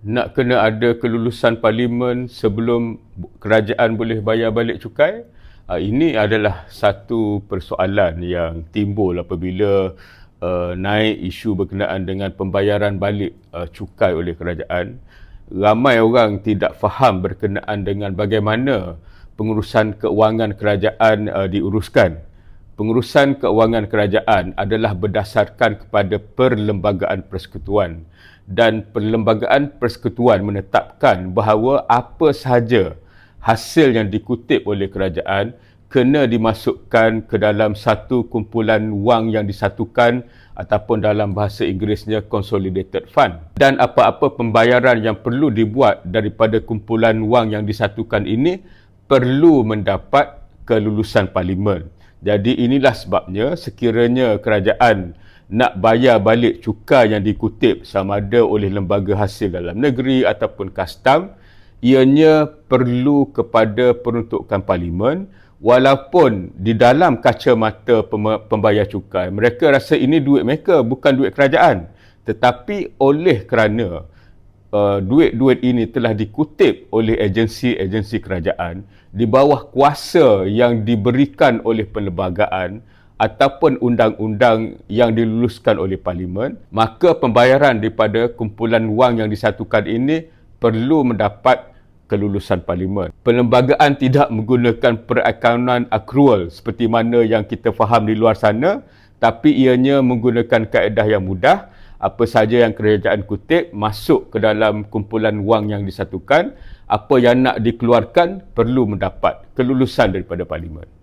nak kena ada kelulusan parlimen sebelum kerajaan boleh bayar balik cukai. Uh, ini adalah satu persoalan yang timbul apabila uh, naik isu berkenaan dengan pembayaran balik uh, cukai oleh kerajaan. Ramai orang tidak faham berkenaan dengan bagaimana pengurusan keuangan kerajaan uh, diuruskan. Pengurusan keuangan kerajaan adalah berdasarkan kepada perlembagaan persekutuan dan perlembagaan persekutuan menetapkan bahawa apa sahaja hasil yang dikutip oleh kerajaan kena dimasukkan ke dalam satu kumpulan wang yang disatukan ataupun dalam bahasa Inggerisnya consolidated fund dan apa-apa pembayaran yang perlu dibuat daripada kumpulan wang yang disatukan ini perlu mendapat kelulusan parlimen. Jadi inilah sebabnya sekiranya kerajaan nak bayar balik cukai yang dikutip sama ada oleh lembaga hasil dalam negeri ataupun kastam ianya perlu kepada peruntukan parlimen walaupun di dalam kacamata pembayar cukai. Mereka rasa ini duit mereka bukan duit kerajaan. Tetapi oleh kerana uh, duit-duit ini telah dikutip oleh agensi-agensi kerajaan di bawah kuasa yang diberikan oleh perlembagaan ataupun undang-undang yang diluluskan oleh parlimen, maka pembayaran daripada kumpulan wang yang disatukan ini perlu mendapat kelulusan parlimen. Perlembagaan tidak menggunakan perakaunan accrual seperti mana yang kita faham di luar sana, tapi ianya menggunakan kaedah yang mudah, apa saja yang kerajaan kutip masuk ke dalam kumpulan wang yang disatukan, apa yang nak dikeluarkan perlu mendapat kelulusan daripada parlimen.